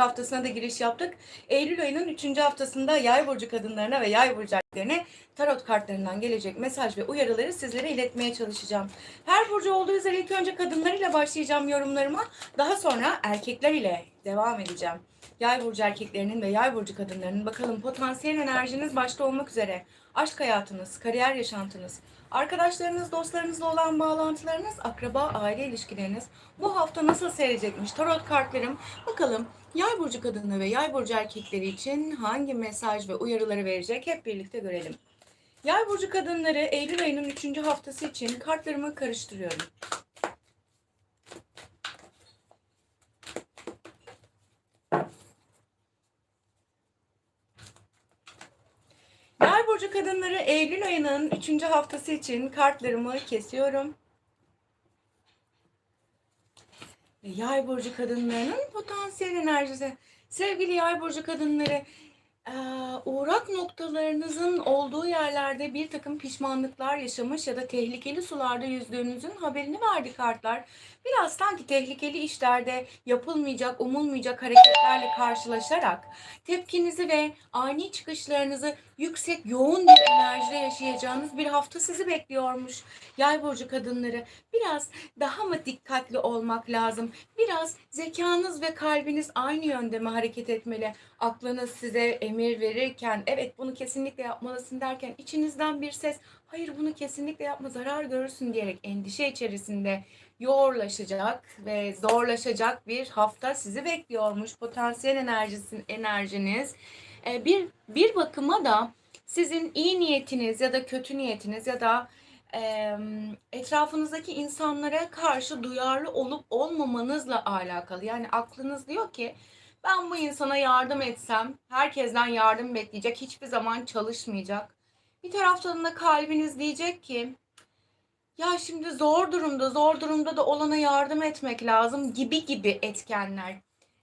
haftasına da giriş yaptık. Eylül ayının 3. haftasında yay burcu kadınlarına ve yay burcu erkeklerine tarot kartlarından gelecek mesaj ve uyarıları sizlere iletmeye çalışacağım. Her burcu olduğu üzere ilk önce kadınlarıyla başlayacağım yorumlarıma. Daha sonra erkekler ile devam edeceğim. Yay burcu erkeklerinin ve yay burcu kadınlarının bakalım potansiyel enerjiniz başta olmak üzere aşk hayatınız, kariyer yaşantınız, arkadaşlarınız, dostlarınızla olan bağlantılarınız, akraba, aile ilişkileriniz bu hafta nasıl seyredecekmiş? Tarot kartlarım bakalım Yay burcu kadını ve yay burcu erkekleri için hangi mesaj ve uyarıları verecek hep birlikte görelim. Yay burcu kadınları Eylül ayının 3. haftası için kartlarımı karıştırıyorum. Yay burcu kadınları Eylül ayının 3. haftası için kartlarımı kesiyorum. Yay burcu kadınlarının potansiyel enerjisi. Sevgili yay burcu kadınları, eee, uğrak noktalarınızın olduğu yerlerde bir takım pişmanlıklar yaşamış ya da tehlikeli sularda yüzdüğünüzün haberini verdi kartlar. Biraz sanki tehlikeli işlerde yapılmayacak, umulmayacak hareketlerle karşılaşarak tepkinizi ve ani çıkışlarınızı yüksek, yoğun bir enerjide yaşayacağınız bir hafta sizi bekliyormuş. Yay burcu kadınları biraz daha mı dikkatli olmak lazım? Biraz zekanız ve kalbiniz aynı yönde mi hareket etmeli? Aklınız size emir verirken evet bunu kesinlikle yapmalısın derken içinizden bir ses hayır bunu kesinlikle yapma zarar görürsün diyerek endişe içerisinde yoğurlaşacak ve zorlaşacak bir hafta sizi bekliyormuş. Potansiyel enerjisin enerjiniz e, bir bir bakıma da sizin iyi niyetiniz ya da kötü niyetiniz ya da etrafınızdaki insanlara karşı duyarlı olup olmamanızla alakalı. Yani aklınız diyor ki ben bu insana yardım etsem herkesten yardım bekleyecek, hiçbir zaman çalışmayacak. Bir taraftan da kalbiniz diyecek ki ya şimdi zor durumda, zor durumda da olana yardım etmek lazım gibi gibi etkenler.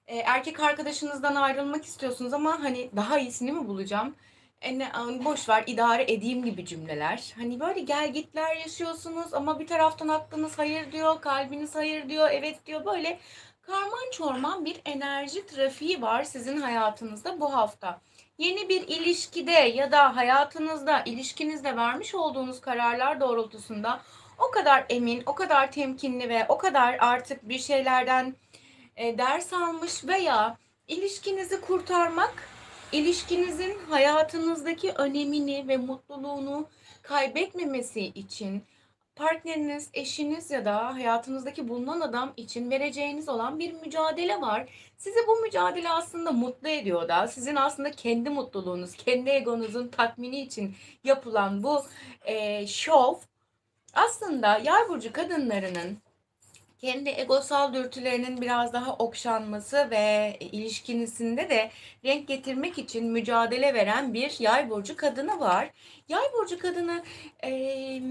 E, erkek arkadaşınızdan ayrılmak istiyorsunuz ama hani daha iyisini mi bulacağım? E ne, boş ver idare edeyim gibi cümleler. Hani böyle gel gitler yaşıyorsunuz ama bir taraftan aklınız hayır diyor, kalbiniz hayır diyor, evet diyor. Böyle karman çorman bir enerji trafiği var sizin hayatınızda bu hafta. Yeni bir ilişkide ya da hayatınızda, ilişkinizde vermiş olduğunuz kararlar doğrultusunda o kadar emin, o kadar temkinli ve o kadar artık bir şeylerden e, ders almış veya ilişkinizi kurtarmak, ilişkinizin hayatınızdaki önemini ve mutluluğunu kaybetmemesi için partneriniz, eşiniz ya da hayatınızdaki bulunan adam için vereceğiniz olan bir mücadele var. Sizi bu mücadele aslında mutlu ediyor da sizin aslında kendi mutluluğunuz, kendi egonuzun tatmini için yapılan bu e, şov aslında yay burcu kadınlarının kendi egosal dürtülerinin biraz daha okşanması ve ilişkinizinde de renk getirmek için mücadele veren bir yay burcu kadını var. Yay burcu kadını eee,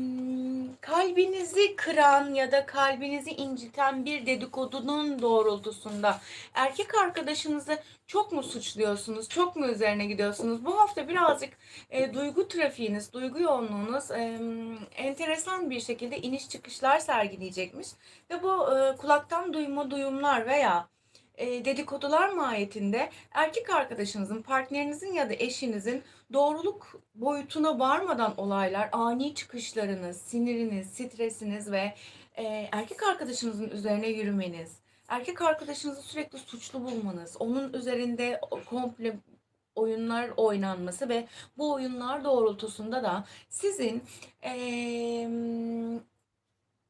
kalbinizi kıran ya da kalbinizi inciten bir dedikodunun doğrultusunda erkek arkadaşınızı çok mu suçluyorsunuz, çok mu üzerine gidiyorsunuz? Bu hafta birazcık e, duygu trafiğiniz, duygu yoğunluğunuz e, enteresan bir şekilde iniş çıkışlar sergileyecekmiş. Ve bu e, kulaktan duyma duyumlar veya e, dedikodular mahiyetinde erkek arkadaşınızın, partnerinizin ya da eşinizin doğruluk boyutuna varmadan olaylar, ani çıkışlarınız, siniriniz, stresiniz ve e, erkek arkadaşınızın üzerine yürümeniz, erkek arkadaşınızı sürekli suçlu bulmanız, onun üzerinde komple oyunlar oynanması ve bu oyunlar doğrultusunda da sizin eee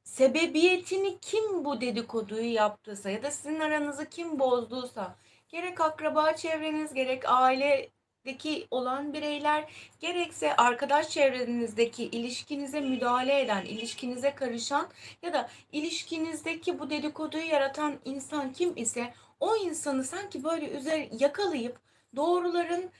sebebiyetini kim bu dedikoduyu yaptıysa ya da sizin aranızı kim bozduysa gerek akraba çevreniz gerek ailedeki olan bireyler gerekse arkadaş çevrenizdeki ilişkinize müdahale eden, ilişkinize karışan ya da ilişkinizdeki bu dedikoduyu yaratan insan kim ise o insanı sanki böyle üzer yakalayıp doğruların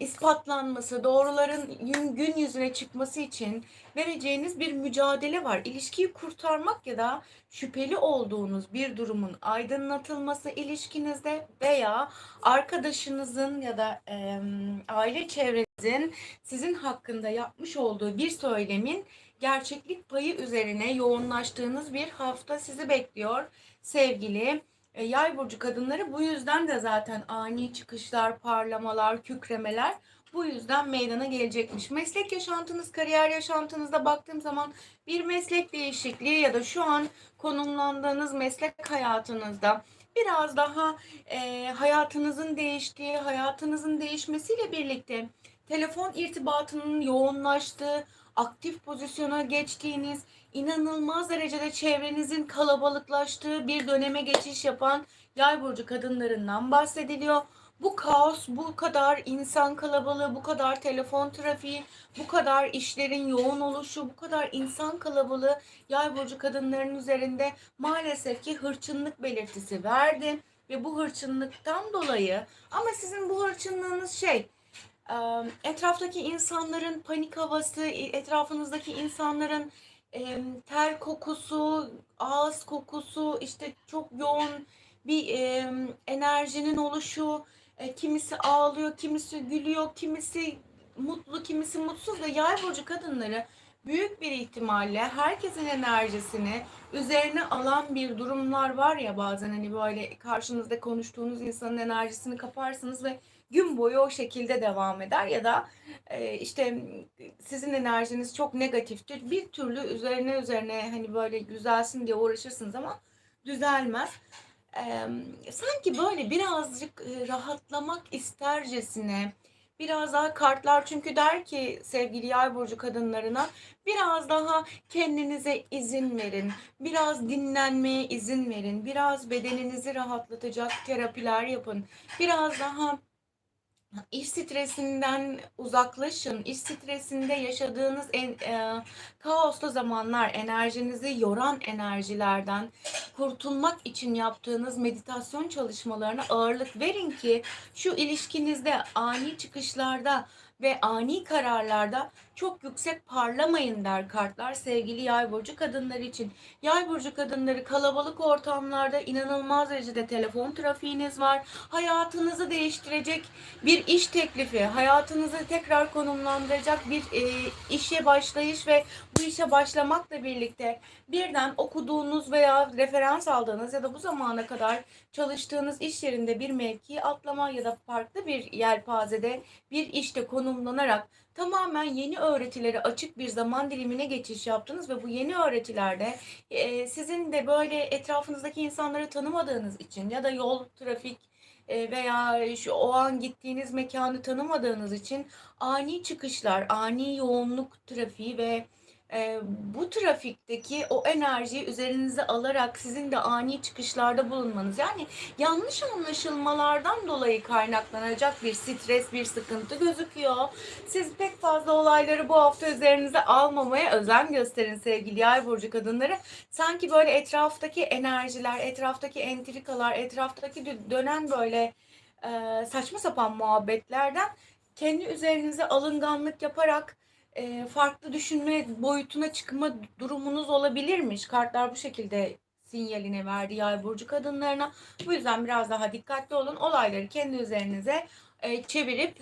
ispatlanması, doğruların gün, yüzüne çıkması için vereceğiniz bir mücadele var. İlişkiyi kurtarmak ya da şüpheli olduğunuz bir durumun aydınlatılması ilişkinizde veya arkadaşınızın ya da e, aile çevrenizin sizin hakkında yapmış olduğu bir söylemin gerçeklik payı üzerine yoğunlaştığınız bir hafta sizi bekliyor sevgili E, yay burcu kadınları bu yüzden de zaten ani çıkışlar, parlamalar, kükremeler bu yüzden meydana gelecekmiş. Meslek yaşantınız, kariyer yaşantınızda baktığım zaman bir meslek değişikliği ya da şu an konumlandığınız meslek hayatınızda biraz daha e, hayatınızın değiştiği, hayatınızın değişmesiyle birlikte telefon irtibatının yoğunlaştığı, aktif pozisyona geçtiğiniz, inanılmaz derecede çevrenizin kalabalıklaştığı bir döneme geçiş yapan yay burcu kadınlarından bahsediliyor. Bu kaos, bu kadar insan kalabalığı, bu kadar telefon trafiği, bu kadar işlerin yoğun oluşu, bu kadar insan kalabalığı yay burcu kadınların üzerinde maalesef ki hırçınlık belirtisi verdi. Ve bu hırçınlıktan dolayı ama sizin bu hırçınlığınız şey etraftaki insanların panik havası, etrafınızdaki insanların ter kokusu, ağız kokusu, işte çok yoğun bir enerjinin oluşu, e, kimisi ağlıyor, kimisi gülüyor, kimisi mutlu, kimisi mutsuz ve yay burcu kadınları büyük bir ihtimalle herkesin enerjisini üzerine alan bir durumlar var ya bazen hani böyle karşınızda konuştuğunuz insanın enerjisini kaparsınız ve gün boyu o şekilde devam eder ya da e, işte sizin enerjiniz çok negatiftir. Bir türlü üzerine üzerine hani böyle güzelsin diye uğraşırsınız ama düzelmez. E, sanki böyle birazcık e, rahatlamak istercesine biraz daha kartlar çünkü der ki sevgili yay burcu kadınlarına biraz daha kendinize izin verin. Biraz dinlenmeye izin verin. Biraz bedeninizi rahatlatacak terapiler yapın. Biraz daha İş stresinden uzaklaşın. İş stresinde yaşadığınız en, e, kaoslu zamanlar, enerjinizi yoran enerjilerden kurtulmak için yaptığınız meditasyon çalışmalarına ağırlık verin ki şu ilişkinizde ani çıkışlarda ve ani kararlarda çok yüksek parlamayın der kartlar sevgili yay burcu kadınları için. Yay burcu kadınları kalabalık ortamlarda inanılmaz derecede telefon trafiğiniz var. Hayatınızı değiştirecek bir iş teklifi, hayatınızı tekrar konumlandıracak bir e, işe başlayış ve bu işe başlamakla birlikte birden okuduğunuz veya referans aldığınız ya da bu zamana kadar çalıştığınız iş yerinde bir mevki atlama ya da farklı bir yelpazede bir işte konumlanarak tamamen yeni öğretilere açık bir zaman dilimine geçiş yaptınız ve bu yeni öğretilerde e, sizin de böyle etrafınızdaki insanları tanımadığınız için ya da yol, trafik e, veya şu o an gittiğiniz mekanı tanımadığınız için ani çıkışlar, ani yoğunluk trafiği ve e, bu trafikteki o enerjiyi üzerinize alarak sizin de ani çıkışlarda bulunmanız yani yanlış anlaşılmalardan dolayı kaynaklanacak bir stres, bir sıkıntı gözüküyor. Siz pek fazla olayları bu hafta üzerinize almamaya özen gösterin sevgili yay burcu kadınları. Sanki böyle etraftaki enerjiler, etraftaki entrikalar, etraftaki dönen böyle e, saçma sapan muhabbetlerden kendi üzerinize alınganlık yaparak e, farklı düşünme boyutuna çıkma durumunuz olabilirmiş. Kartlar bu şekilde sinyalini verdi yay burcu kadınlarına. Bu yüzden biraz daha dikkatli olun. Olayları kendi üzerinize e, çevirip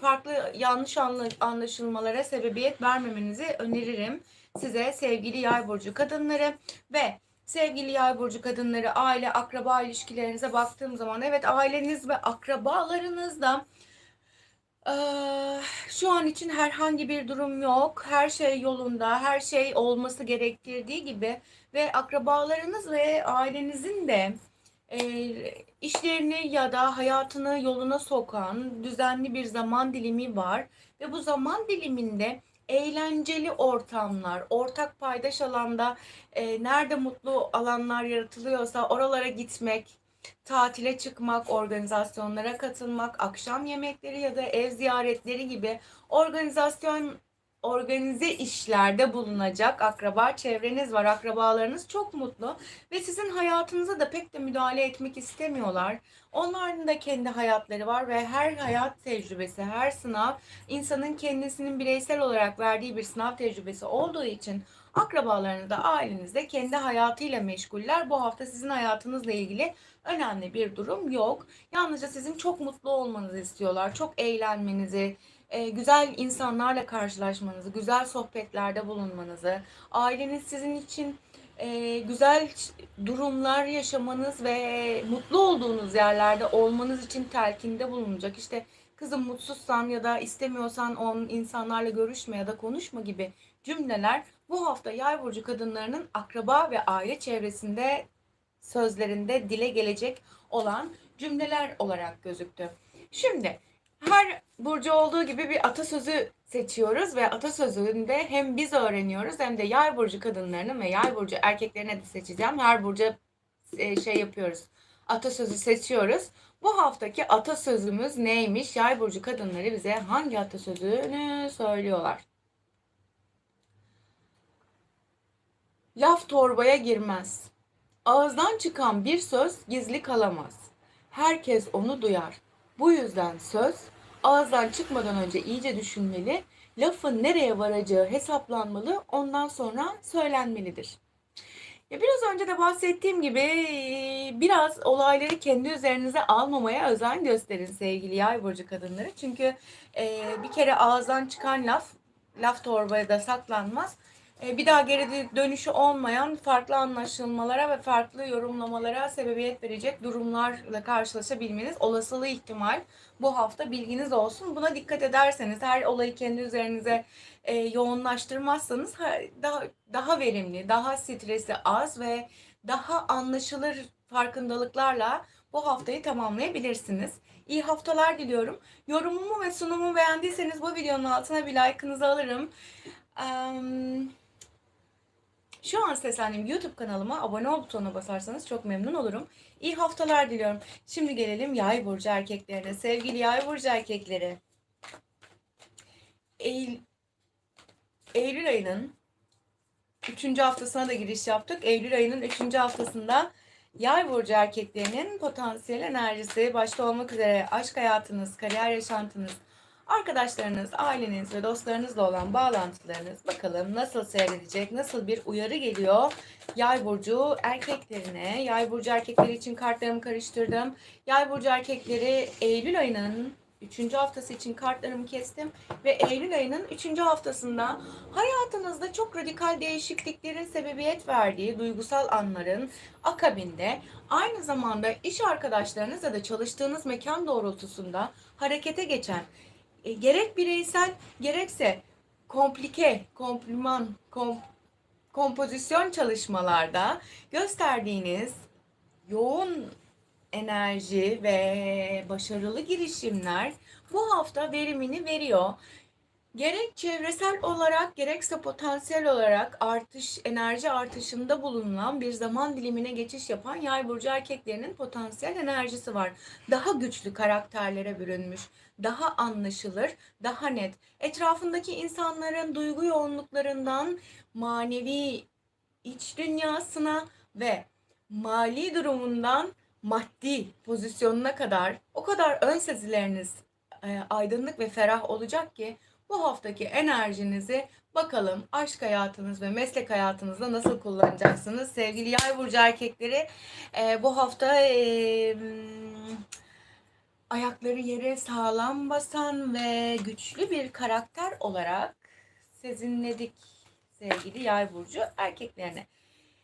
farklı yanlış anlaşılmalara sebebiyet vermemenizi öneririm size sevgili yay burcu kadınları ve sevgili yay burcu kadınları aile akraba ilişkilerinize baktığım zaman evet aileniz ve akrabalarınızda şu an için herhangi bir durum yok. Her şey yolunda, her şey olması gerektirdiği gibi ve akrabalarınız ve ailenizin de e, işlerini ya da hayatını yoluna sokan düzenli bir zaman dilimi var ve bu zaman diliminde eğlenceli ortamlar, ortak paydaş alanda e, nerede mutlu alanlar yaratılıyorsa oralara gitmek, tatile çıkmak, organizasyonlara katılmak, akşam yemekleri ya da ev ziyaretleri gibi organizasyon organize işlerde bulunacak akraba çevreniz var. Akrabalarınız çok mutlu ve sizin hayatınıza da pek de müdahale etmek istemiyorlar. Onların da kendi hayatları var ve her hayat tecrübesi, her sınav insanın kendisinin bireysel olarak verdiği bir sınav tecrübesi olduğu için akrabalarınız da ailenizde kendi hayatıyla meşguller. Bu hafta sizin hayatınızla ilgili önemli bir durum yok. Yalnızca sizin çok mutlu olmanızı istiyorlar. Çok eğlenmenizi, e, güzel insanlarla karşılaşmanızı, güzel sohbetlerde bulunmanızı, aileniz sizin için e, güzel durumlar yaşamanız ve mutlu olduğunuz yerlerde olmanız için telkinde bulunacak. İşte kızım mutsuzsan ya da istemiyorsan on insanlarla görüşme ya da konuşma gibi cümleler bu hafta yay burcu kadınlarının akraba ve aile çevresinde sözlerinde dile gelecek olan cümleler olarak gözüktü. Şimdi her burcu olduğu gibi bir atasözü seçiyoruz ve atasözünde hem biz öğreniyoruz hem de yay burcu kadınlarının ve yay burcu erkeklerine de seçeceğim. Her burcu e, şey yapıyoruz. Atasözü seçiyoruz. Bu haftaki atasözümüz neymiş? Yay burcu kadınları bize hangi atasözünü söylüyorlar? Laf torbaya girmez. Ağızdan çıkan bir söz gizli kalamaz. Herkes onu duyar. Bu yüzden söz ağızdan çıkmadan önce iyice düşünmeli, lafın nereye varacağı hesaplanmalı, ondan sonra söylenmelidir. Ya biraz önce de bahsettiğim gibi biraz olayları kendi üzerinize almamaya özen gösterin sevgili yay burcu kadınları. Çünkü e, bir kere ağızdan çıkan laf, laf torbaya da saklanmaz. E, bir daha geri dönüşü olmayan farklı anlaşılmalara ve farklı yorumlamalara sebebiyet verecek durumlarla karşılaşabilmeniz olasılığı ihtimal bu hafta bilginiz olsun. Buna dikkat ederseniz her olayı kendi üzerinize e, yoğunlaştırmazsanız daha daha verimli, daha stresi az ve daha anlaşılır farkındalıklarla bu haftayı tamamlayabilirsiniz. İyi haftalar diliyorum. Yorumumu ve sunumumu beğendiyseniz bu videonun altına bir like'ınızı alırım. Um, şu an seslendiğim YouTube kanalıma abone ol butonuna basarsanız çok memnun olurum. İyi haftalar diliyorum. Şimdi gelelim yay burcu erkeklerine. Sevgili yay burcu erkekleri. Eylül, Eylül ayının 3. haftasına da giriş yaptık. Eylül ayının 3. haftasında Yay burcu erkeklerinin potansiyel enerjisi başta olmak üzere aşk hayatınız, kariyer yaşantınız, Arkadaşlarınız, aileniz ve dostlarınızla olan bağlantılarınız bakalım nasıl seyredecek, nasıl bir uyarı geliyor Yay burcu erkeklerine. Yay burcu erkekleri için kartlarımı karıştırdım. Yay burcu erkekleri Eylül ayının 3. haftası için kartlarımı kestim ve Eylül ayının 3. haftasında hayatınızda çok radikal değişikliklerin sebebiyet verdiği duygusal anların akabinde aynı zamanda iş arkadaşlarınız ya da çalıştığınız mekan doğrultusunda harekete geçen e, gerek bireysel gerekse komplike, kompliman, kom, kompozisyon çalışmalarda gösterdiğiniz yoğun enerji ve başarılı girişimler bu hafta verimini veriyor. Gerek çevresel olarak gerekse potansiyel olarak artış enerji artışında bulunan bir zaman dilimine geçiş yapan yay burcu erkeklerinin potansiyel enerjisi var. Daha güçlü karakterlere bürünmüş, daha anlaşılır, daha net. Etrafındaki insanların duygu yoğunluklarından manevi iç dünyasına ve mali durumundan maddi pozisyonuna kadar o kadar ön sezileriniz e, aydınlık ve ferah olacak ki bu haftaki enerjinizi bakalım aşk hayatınız ve meslek hayatınızda nasıl kullanacaksınız? Sevgili yay burcu erkekleri e, bu hafta e, ayakları yere sağlam basan ve güçlü bir karakter olarak sezinledik sevgili yay burcu erkeklerine.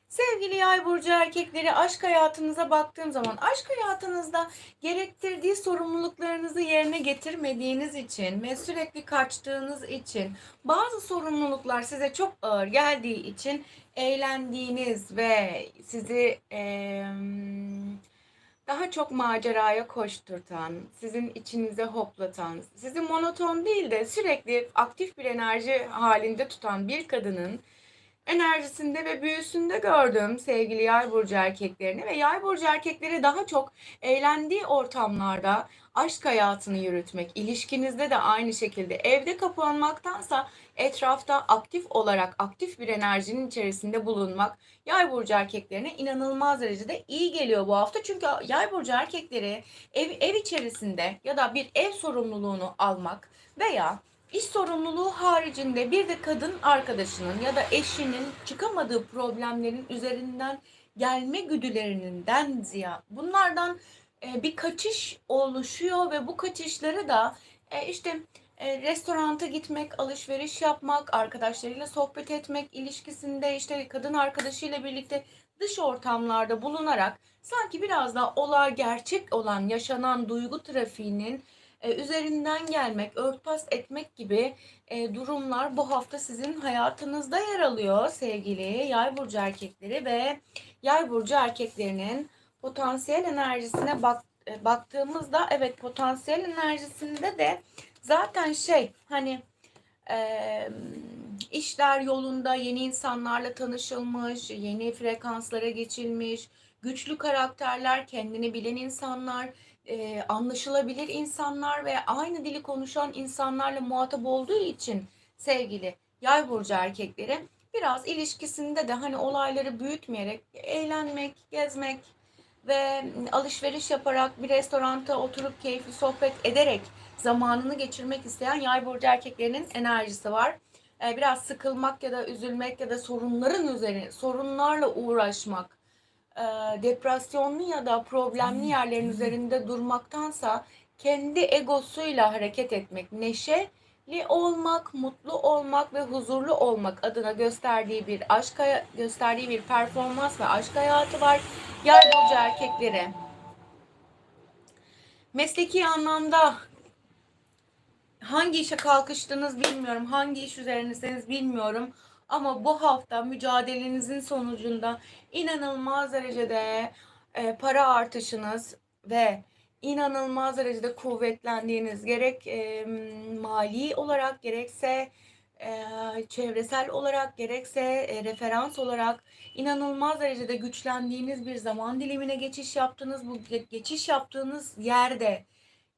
Sevgili yay burcu erkekleri aşk hayatınıza baktığım zaman aşk hayatınızda gerektirdiği sorumluluklarınızı yerine getirmediğiniz için ve sürekli kaçtığınız için bazı sorumluluklar size çok ağır geldiği için eğlendiğiniz ve sizi ee, daha çok maceraya koşturtan, sizin içinize hoplatan, sizi monoton değil de sürekli aktif bir enerji halinde tutan bir kadının enerjisinde ve büyüsünde gördüm sevgili yay burcu erkeklerini ve yay burcu erkekleri daha çok eğlendiği ortamlarda aşk hayatını yürütmek, ilişkinizde de aynı şekilde evde kapanmaktansa etrafta aktif olarak aktif bir enerjinin içerisinde bulunmak yay burcu erkeklerine inanılmaz derecede iyi geliyor bu hafta. Çünkü yay burcu erkekleri ev, ev içerisinde ya da bir ev sorumluluğunu almak veya İş sorumluluğu haricinde bir de kadın arkadaşının ya da eşinin çıkamadığı problemlerin üzerinden gelme güdülerinden ziyade bunlardan e, bir kaçış oluşuyor ve bu kaçışları da e, işte E, restoranta gitmek, alışveriş yapmak, arkadaşlarıyla sohbet etmek, ilişkisinde işte kadın arkadaşıyla birlikte dış ortamlarda bulunarak sanki biraz daha olay gerçek olan yaşanan duygu trafiğinin e, üzerinden gelmek, örtbas etmek gibi e, durumlar bu hafta sizin hayatınızda yer alıyor sevgili yay burcu erkekleri ve yay burcu erkeklerinin potansiyel enerjisine bak, e, baktığımızda evet potansiyel enerjisinde de zaten şey hani e, işler yolunda yeni insanlarla tanışılmış, yeni frekanslara geçilmiş, güçlü karakterler, kendini bilen insanlar, e, anlaşılabilir insanlar ve aynı dili konuşan insanlarla muhatap olduğu için sevgili yay burcu erkekleri biraz ilişkisinde de hani olayları büyütmeyerek eğlenmek, gezmek ve alışveriş yaparak bir restoranta oturup keyifli sohbet ederek zamanını geçirmek isteyen yay burcu erkeklerinin enerjisi var. Biraz sıkılmak ya da üzülmek ya da sorunların üzerine sorunlarla uğraşmak, e, depresyonlu ya da problemli yerlerin üzerinde durmaktansa kendi egosuyla hareket etmek, neşeli olmak, mutlu olmak ve huzurlu olmak adına gösterdiği bir aşk gösterdiği bir performans ve aşk hayatı var. Yay burcu erkekleri mesleki anlamda hangi işe kalkıştınız bilmiyorum. Hangi iş üzerindeyseniz bilmiyorum. Ama bu hafta mücadelenizin sonucunda inanılmaz derecede e, para artışınız ve inanılmaz derecede kuvvetlendiğiniz gerek e, mali olarak gerekse e, çevresel olarak gerekse e, referans olarak inanılmaz derecede güçlendiğiniz bir zaman dilimine geçiş yaptınız. Bu geçiş yaptığınız yerde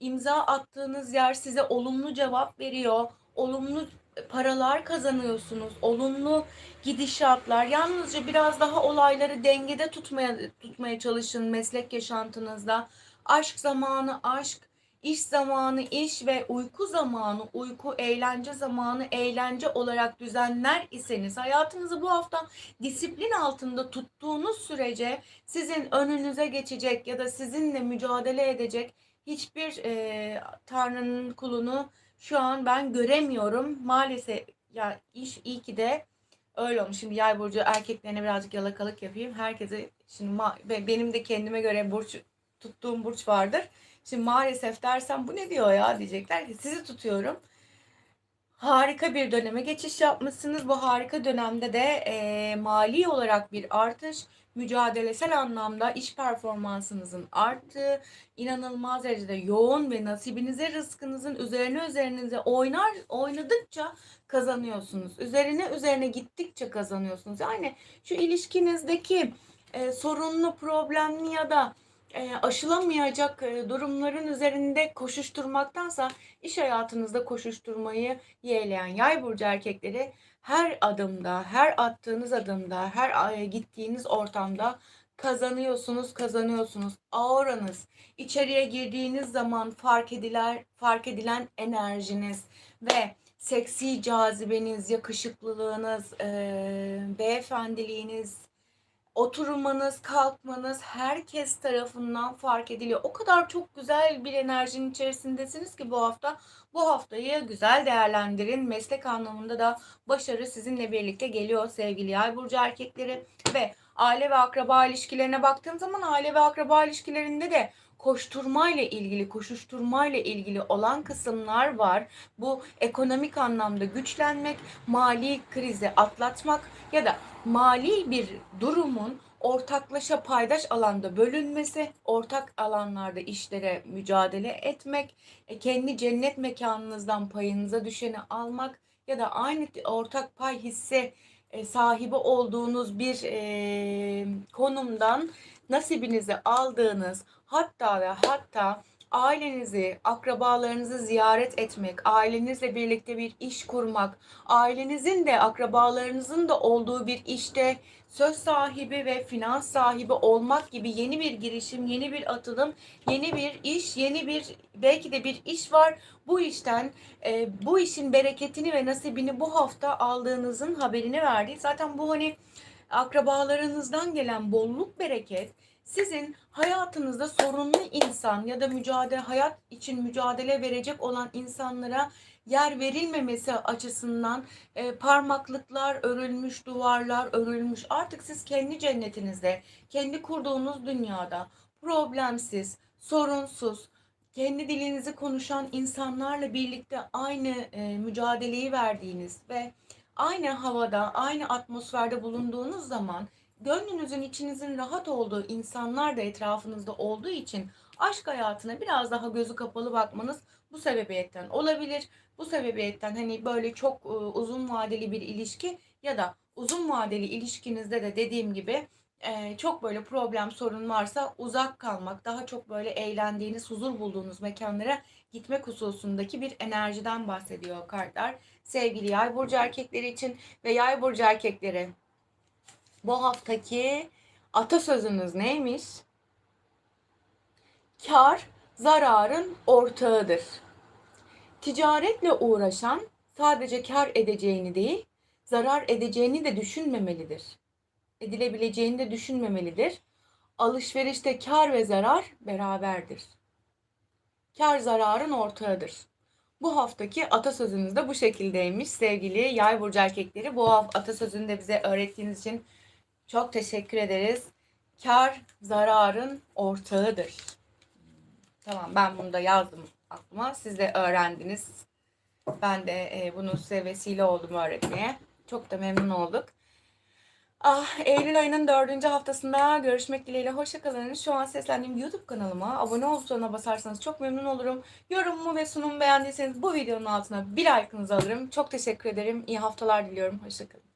imza attığınız yer size olumlu cevap veriyor. Olumlu paralar kazanıyorsunuz. Olumlu gidişatlar. Yalnızca biraz daha olayları dengede tutmaya tutmaya çalışın meslek yaşantınızda. Aşk zamanı aşk, iş zamanı iş ve uyku zamanı uyku, eğlence zamanı eğlence olarak düzenler iseniz hayatınızı bu hafta disiplin altında tuttuğunuz sürece sizin önünüze geçecek ya da sizinle mücadele edecek hiçbir e, Tanrı'nın kulunu şu an ben göremiyorum. Maalesef ya iş iyi ki de öyle olmuş. Şimdi yay burcu erkeklerine birazcık yalakalık yapayım. Herkese şimdi benim de kendime göre burç tuttuğum burç vardır. Şimdi maalesef dersem bu ne diyor ya diyecekler ki sizi tutuyorum. Harika bir döneme geçiş yapmışsınız. Bu harika dönemde de e, mali olarak bir artış, mücadelesel anlamda iş performansınızın arttığı, inanılmaz derecede yoğun ve nasibinize rızkınızın üzerine üzerinize oynar oynadıkça kazanıyorsunuz. Üzerine üzerine gittikçe kazanıyorsunuz. Yani şu ilişkinizdeki e, sorunlu, problemli ya da e, aşılamayacak e, durumların üzerinde koşuşturmaktansa iş hayatınızda koşuşturmayı yeğleyen yay burcu erkekleri her adımda, her attığınız adımda, her e, gittiğiniz ortamda kazanıyorsunuz, kazanıyorsunuz. Auranız, içeriye girdiğiniz zaman fark ediler, fark edilen enerjiniz ve seksi cazibeniz, yakışıklılığınız, e, beyefendiliğiniz, oturmanız, kalkmanız herkes tarafından fark ediliyor. O kadar çok güzel bir enerjinin içerisindesiniz ki bu hafta. Bu haftayı güzel değerlendirin. Meslek anlamında da başarı sizinle birlikte geliyor sevgili yay burcu erkekleri ve aile ve akraba ilişkilerine baktığım zaman aile ve akraba ilişkilerinde de koşturmayla ilgili, koşuşturmayla ilgili olan kısımlar var. Bu ekonomik anlamda güçlenmek, mali krizi atlatmak ya da mali bir durumun ortaklaşa paydaş alanda bölünmesi, ortak alanlarda işlere mücadele etmek, e, kendi cennet mekanınızdan payınıza düşeni almak ya da aynı ortak pay hisse e, sahibi olduğunuz bir e, konumdan nasibinizi aldığınız hatta ve hatta ailenizi, akrabalarınızı ziyaret etmek, ailenizle birlikte bir iş kurmak, ailenizin de akrabalarınızın da olduğu bir işte söz sahibi ve finans sahibi olmak gibi yeni bir girişim, yeni bir atılım, yeni bir iş, yeni bir belki de bir iş var. Bu işten e, bu işin bereketini ve nasibini bu hafta aldığınızın haberini verdi. Zaten bu hani akrabalarınızdan gelen bolluk bereket sizin hayatınızda sorunlu insan ya da mücadele hayat için mücadele verecek olan insanlara yer verilmemesi açısından e, parmaklıklar örülmüş, duvarlar örülmüş. Artık siz kendi cennetinizde, kendi kurduğunuz dünyada problemsiz, sorunsuz, kendi dilinizi konuşan insanlarla birlikte aynı e, mücadeleyi verdiğiniz ve aynı havada, aynı atmosferde bulunduğunuz zaman gönlünüzün, içinizin rahat olduğu insanlar da etrafınızda olduğu için aşk hayatına biraz daha gözü kapalı bakmanız bu sebebiyetten olabilir. Bu sebebiyetten hani böyle çok e, uzun vadeli bir ilişki ya da uzun vadeli ilişkinizde de dediğim gibi e, çok böyle problem sorun varsa uzak kalmak, daha çok böyle eğlendiğiniz, huzur bulduğunuz mekanlara gitmek hususundaki bir enerjiden bahsediyor kartlar. Sevgili yay burcu erkekleri için ve yay burcu erkekleri bu haftaki atasözünüz neymiş? Kar zararın ortağıdır. Ticaretle uğraşan sadece kar edeceğini değil, zarar edeceğini de düşünmemelidir. Edilebileceğini de düşünmemelidir. Alışverişte kar ve zarar beraberdir. Kar zararın ortağıdır. Bu haftaki atasözünüz de bu şekildeymiş sevgili yay burcu erkekleri. Bu atasözünü de bize öğrettiğiniz için çok teşekkür ederiz. Kar zararın ortağıdır. Tamam ben bunu da yazdım aklıma. Siz de öğrendiniz. Ben de e, bunu size vesile oldum öğretmeye. Çok da memnun olduk. Ah, Eylül ayının dördüncü haftasında görüşmek dileğiyle. Hoşçakalın. Şu an seslendiğim YouTube kanalıma abone ol butonuna basarsanız çok memnun olurum. Yorumumu ve sunumu beğendiyseniz bu videonun altına bir like'ınızı alırım. Çok teşekkür ederim. İyi haftalar diliyorum. Hoşçakalın.